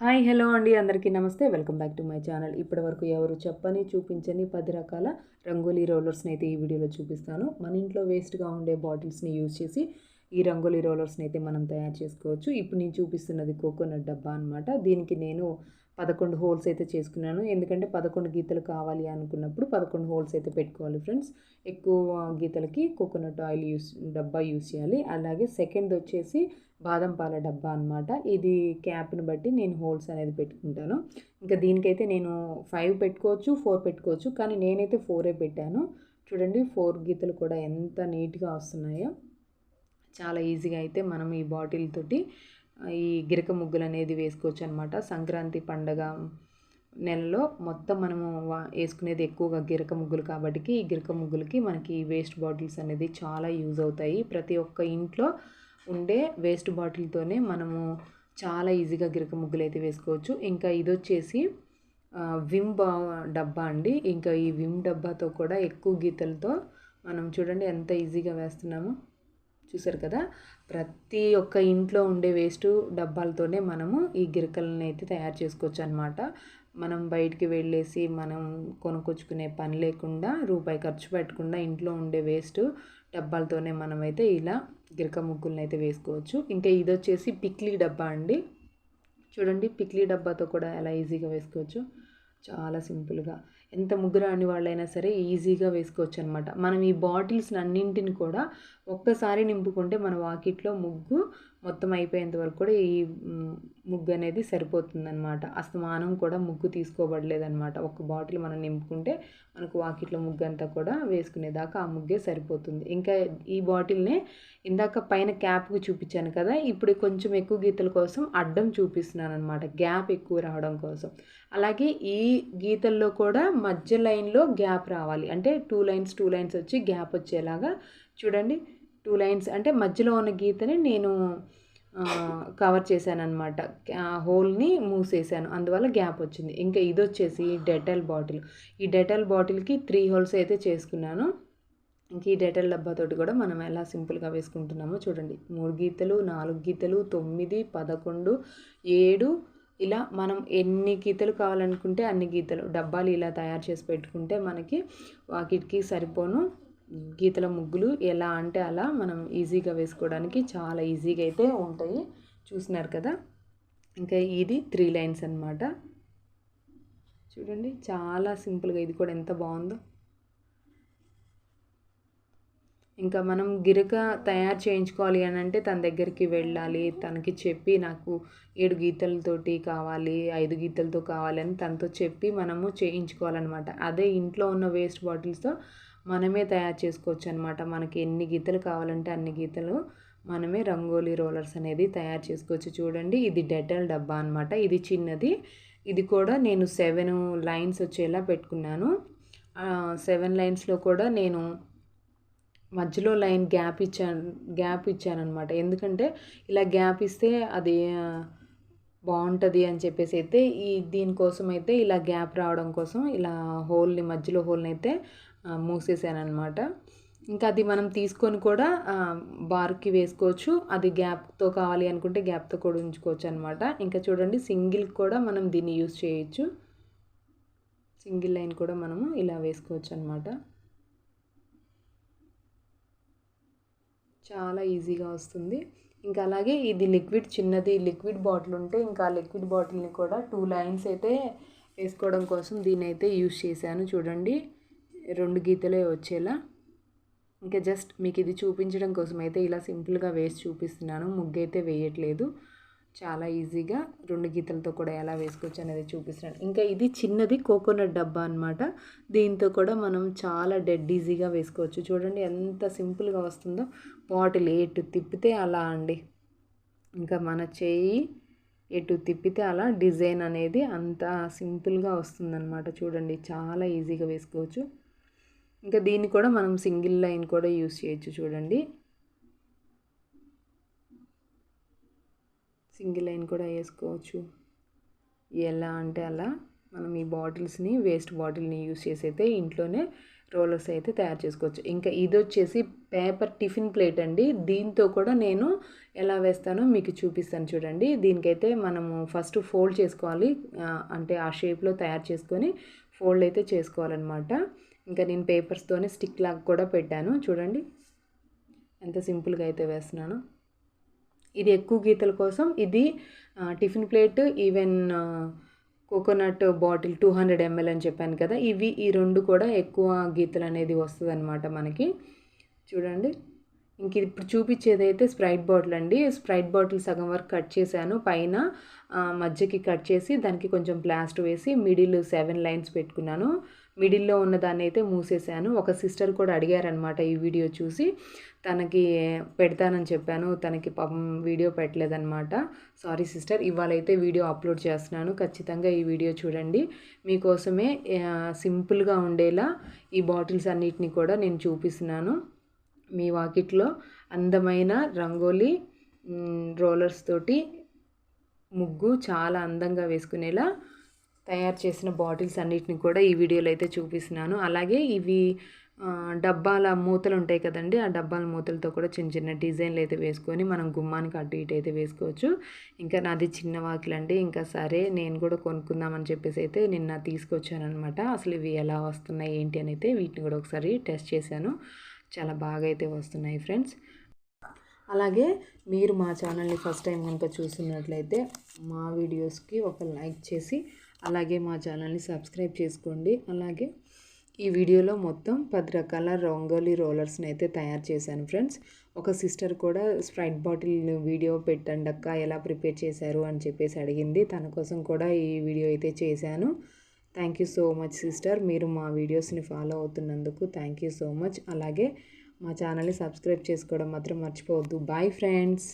Hi hello అండి. అందరికీ నమస్తే. Welcome back to my channel. ఇప్పటి వరకు ఎవరు చెప్పని చూపించని పది రకాల రంగోలీ రోలర్స్ని అయితే ఈ వీడియోలో చూపిస్తాను. మన ఇంట్లో వేస్ట్గా ఉండే బాటిల్స్ని యూజ్ చేసి ఈ రంగోలీ రోలర్స్ని అయితే మనం తయారు చేసుకోవచ్చు. ఇప్పుడు నేను చూపిస్తున్నది కోకోనట్ డబ్బా అనమాట దీనికి నేను పదకొండు హోల్స్ అయితే చేసుకున్నాను. ఎందుకంటే పదకొండు గీతలు కావాలి అనుకున్నప్పుడు పదకొండు హోల్స్ అయితే పెట్టుకోవాలి ఫ్రెండ్స్. ఎక్కువ గీతలకి కోకోనట్ ఆయిల్ యూస్ డబ్బా యూస్ చేయాలి. అలాగే సెకండ్ వచ్చేసి బాదం పాల డబ్బా అనమాట ఇది క్యాప్ని బట్టి నేను హోల్స్ అనేది పెట్టుకుంటాను. ఇంకా దీనికైతే నేను ఫైవ్ పెట్టుకోవచ్చు ఫోర్ పెట్టుకోవచ్చు. కానీ నేనైతే ఫోరే పెట్టాను. చూడండి ఫోర్ గీతలు కూడా ఎంత నీట్గా వస్తున్నాయో. చాలా ఈజీగా అయితే మనం ఈ బాటిల్ తోటి ఈ గిరక ముగ్గులు అనేది వేసుకోవచ్చు అనమాట సంక్రాంతి పండగ నెలలో మొత్తం మనము వేసుకునేది ఎక్కువగా గిరక ముగ్గులు కాబట్టి ఈ గిరక ముగ్గులకి మనకి వేస్ట్ బాటిల్స్ అనేది చాలా యూజ్ అవుతాయి. ప్రతి ఒక్క ఇంట్లో ఉండే వేస్ట్ బాటిల్తోనే మనము చాలా ఈజీగా గిరక ముగ్గులు అయితే వేసుకోవచ్చు. ఇంకా ఇది వచ్చేసి విమ్ బా డబ్బా అండి. ఇంకా ఈ విమ్ డబ్బాతో కూడా ఎక్కువ గీతలతో మనం చూడండి ఎంత ఈజీగా వేస్తున్నామో. చూసారు కదా ప్రతి ఒక్క ఇంట్లో ఉండే వేస్ట్ డబ్బాలతోనే మనము ఈ గిరకలను అయితే తయారు చేసుకోవచ్చు అనమాట మనం బయటికి వెళ్ళేసి మనం కొనుక్కొచ్చుకునే పని లేకుండా రూపాయి ఖర్చు పెట్టకుండా ఇంట్లో ఉండే వేస్ట్ డబ్బాలతోనే మనమైతే ఇలా గిరక ముగ్గులను అయితే వేసుకోవచ్చు. ఇంకా ఇది వచ్చేసి పిక్లీ డబ్బా అండి. చూడండి పిక్లీ డబ్బాతో కూడా ఎలా ఈజీగా వేసుకోవచ్చు. చాలా సింపుల్గా. ఎంత ముగ్గురాని వాళ్ళైనా సరే ఈజీగా వేసుకోవచ్చు అనమాట మనం ఈ బాటిల్స్ అన్నింటిని కూడా ఒక్కసారి నింపుకుంటే మన వాకిట్లో ముగ్గు మొత్తం అయిపోయేంత వరకు కూడా ఈ ముగ్గు అనేది సరిపోతుందనమాట అస్తమానం కూడా ముగ్గు తీసుకోబడలేదనమాట ఒక బాటిల్ మనం నింపుకుంటే మనకు వాకిట్లో ముగ్గు అంతా కూడా వేసుకునేదాకా ఆ ముగ్గే సరిపోతుంది. ఇంకా ఈ బాటిల్నే ఇందాక పైన క్యాప్కి చూపించాను కదా ఇప్పుడు కొంచెం ఎక్కువ గీతల కోసం అడ్డం చూపిస్తున్నాను అనమాట గ్యాప్ ఎక్కువ రావడం కోసం. అలాగే ఈ గీతల్లో కూడా మధ్య లైన్లో గ్యాప్ రావాలి. అంటే టూ లైన్స్ టూ లైన్స్ వచ్చి గ్యాప్ వచ్చేలాగా చూడండి. టూ లైన్స్ అంటే మధ్యలో ఉన్న గీతని నేను కవర్ చేశాను అనమాట హోల్ని మూసేసాను అందువల్ల గ్యాప్ వచ్చింది. ఇంకా ఇది వచ్చేసి డెటాల్ బాటిల్. ఈ డెటాల్ బాటిల్కి త్రీ హోల్స్ అయితే చేసుకున్నాను. ఇంక ఈ డెటాల్ డబ్బాతోటి కూడా మనం ఎలా సింపుల్గా వేసుకుంటున్నామో చూడండి. మూడు గీతలు నాలుగు గీతలు తొమ్మిది పదకొండు ఏడు ఇలా మనం ఎన్ని గీతలు కావాలనుకుంటే అన్ని గీతలు డబ్బాలు ఇలా తయారు చేసి పెట్టుకుంటే మనకి వాకిటికి సరిపోను. గీతల ముగ్గులు ఎలా అంటే అలా మనం ఈజీగా వేసుకోవడానికి చాలా ఈజీగా అయితే ఉంటాయి. చూసినారు కదా? ఇంకా ఇది త్రీ లైన్స్ అనమాట చూడండి చాలా సింపుల్గా ఇది కూడా ఎంత బాగుందో. ఇంకా మనం గిరక తయారు చేయించుకోవాలి అని అంటే తన దగ్గరికి వెళ్ళాలి తనకి చెప్పి నాకు ఏడు గీతలతోటి కావాలి ఐదు గీతలతో కావాలి అని తనతో చెప్పి మనము చేయించుకోవాలన్నమాట. అదే ఇంట్లో ఉన్న వేస్ట్ బాటిల్స్తో మనమే తయారు చేసుకోవచ్చు అనమాట మనకి ఎన్ని గీతలు కావాలంటే అన్ని గీతలు మనమే రంగోలీ రోలర్స్ అనేది తయారు చేసుకోవచ్చు. చూడండి ఇది డెటల్ డబ్బా అనమాట ఇది చిన్నది. ఇది కూడా నేను సెవెన్ లైన్స్ వచ్చేలా పెట్టుకున్నాను. సెవెన్ లైన్స్లో కూడా నేను మధ్యలో లైన్ గ్యాప్ ఇచ్చాను గ్యాప్ ఇచ్చాను అనమాట ఎందుకంటే ఇలా గ్యాప్ ఇస్తే అది బాగుంటుంది అని చెప్పేసి అయితే ఈ దీనికోసం అయితే ఇలా గ్యాప్ రావడం కోసం ఇలా హోల్ని మధ్యలో హోల్ని అయితే మూసేసానమాట మూసేసాను అనమాట ఇంకా అది మనం తీసుకొని కూడా బార్కి వేసుకోవచ్చు. అది గ్యాప్తో కావాలి అనుకుంటే గ్యాప్తో కూడా ఉంచుకోవచ్చు అనమాట ఇంకా చూడండి సింగిల్ కూడా మనం దీన్ని యూస్ చేయొచ్చు. సింగిల్ లైన్ కూడా మనము ఇలా వేసుకోవచ్చు అనమాట చాలా ఈజీగా వస్తుంది. ఇంకా అలాగే ఇది లిక్విడ్ చిన్నది లిక్విడ్ బాటిల్ ఉంటే ఇంకా ఆ లిక్విడ్ బాటిల్ని కూడా టూ లైన్స్ అయితే వేసుకోవడం కోసం దీన్ని అయితే యూస్ చేశాను చూడండి. రెండు గీతలే వచ్చేలా. ఇంకా జస్ట్ మీకు ఇది చూపించడం కోసం అయితే ఇలా సింపుల్గా వేసి చూపిస్తున్నాను. ముగ్గు అయితే వేయట్లేదు. చాలా ఈజీగా రెండు గీతలతో కూడా ఎలా వేసుకోవచ్చు అనేది చూపిస్తున్నాను. ఇంకా ఇది చిన్నది కోకోనట్ డబ్బా అనమాట దీంతో కూడా మనం చాలా డెడ్ ఈజీగా వేసుకోవచ్చు. చూడండి ఎంత సింపుల్గా వస్తుందో. బాటిల్ ఎటు తిప్పితే అలా అండి. ఇంకా మన చేయి ఎటు తిప్పితే అలా డిజైన్ అనేది అంత సింపుల్గా వస్తుందన్నమాట. చూడండి చాలా ఈజీగా వేసుకోవచ్చు. ఇంకా దీన్ని కూడా మనం సింగిల్ లైన్ కూడా యూస్ చేయొచ్చు చూడండి. సింగిల్ లైన్ కూడా వేసుకోవచ్చు. ఎలా అంటే అలా మనం ఈ బాటిల్స్ని వేస్ట్ బాటిల్ని యూస్ చేసి అయితే ఇంట్లోనే రోలర్స్ అయితే తయారు చేసుకోవచ్చు. ఇంకా ఇది వచ్చేసి పేపర్ టిఫిన్ ప్లేట్ అండి. దీంతో కూడా నేను ఎలా వేస్తానో మీకు చూపిస్తాను చూడండి. దీనికైతే మనము ఫస్ట్ ఫోల్డ్ చేసుకోవాలి. అంటే ఆ షేప్లో తయారు చేసుకొని ఫోల్డ్ అయితే చేసుకోవాలన్నమాట. ఇంకా నేను పేపర్స్తోనే స్టిక్ లాగా కూడా పెట్టాను. చూడండి. ఎంత సింపుల్గా అయితే వేస్తున్నాను. ఇది ఎక్కువ గీతల కోసం. ఇది tiffin plate even coconut bottle two hundred ML అని చెప్పాను కదా. ఇవి ఈ రెండు కూడా ఎక్కువ గీతలు అనేది వస్తుంది అనమాట మనకి. చూడండి. ఇంక ఇప్పుడు చూపించేది అయితే స్ప్రైట్ బాటిల్ అండి. స్ప్రైట్ బాటిల్ సగం వరకు కట్ చేశాను. పైన మధ్యకి కట్ చేసి దానికి కొంచెం ప్లాస్ట్ వేసి మిడిల్ సెవెన్ లైన్స్ పెట్టుకున్నాను. మిడిల్లో ఉన్న దాన్ని అయితే మూసేశాను. ఒక సిస్టర్ కూడా అడిగారనమాట ఈ వీడియో చూసి. తనకి పెడతానని చెప్పాను. తనకి పాపం వీడియో పెట్టలేదనమాట సారీ సిస్టర్ ఇవాళ అయితే వీడియో అప్లోడ్ చేస్తున్నాను. ఖచ్చితంగా ఈ వీడియో చూడండి. మీకోసమే సింపుల్గా ఉండేలా ఈ బాటిల్స్ అన్నిటిని కూడా నేను చూపిస్తున్నాను. మీ వాకిట్లో అందమైన రంగోలీ రోలర్స్ తోటి ముగ్గు చాలా అందంగా వేసుకునేలా తయారు చేసిన బాటిల్స్ అన్నిటిని కూడా ఈ వీడియోలో అయితే చూపిస్తున్నాను. అలాగే ఇవి డబ్బాల మూతలు ఉంటాయి కదండి ఆ డబ్బాల మూతలతో కూడా చిన్న చిన్న డిజైన్లు అయితే వేసుకొని మనం గుమ్మానికి అటు ఇటు అయితే వేసుకోవచ్చు. ఇంకా నాది చిన్న వాకిలండి ఇంకా సరే నేను కూడా కొనుక్కుందామని చెప్పేసి అయితే నిన్న తీసుకొచ్చాను అనమాట అసలు ఇవి ఎలా వస్తున్నాయి ఏంటి అని అయితే వీటిని కూడా ఒకసారి టెస్ట్ చేశాను. చాలా బాగా అయితే వస్తున్నాయి ఫ్రెండ్స్. అలాగే మీరు మా ఛానల్ని ఫస్ట్ టైం కనుక చూస్తున్నట్లయితే మా వీడియోస్కి ఒక లైక్ చేసి అలాగే మా ఛానల్ని సబ్స్క్రైబ్ చేసుకోండి. అలాగే ఈ వీడియోలో మొత్తం పది రకాల రంగోలీ రోలర్స్ని అయితే తయారు చేశాను ఫ్రెండ్స్. ఒక సిస్టర్ కూడా స్ప్రైట్ బాటిల్ వీడియో పెట్టండి అక్క ఎలా ప్రిపేర్ చేశారు అని చెప్పేసి అడిగింది. తన కోసం కూడా ఈ వీడియో అయితే చేశాను. Thank you so much sister. మీరు మా వీడియోస్ని ఫాలో అవుతున్నందుకు థ్యాంక్ యూ సో మచ్. అలాగే మా ఛానల్ని సబ్స్క్రైబ్ చేసుకోవడం మాత్రం మర్చిపోవద్దు. Bye friends.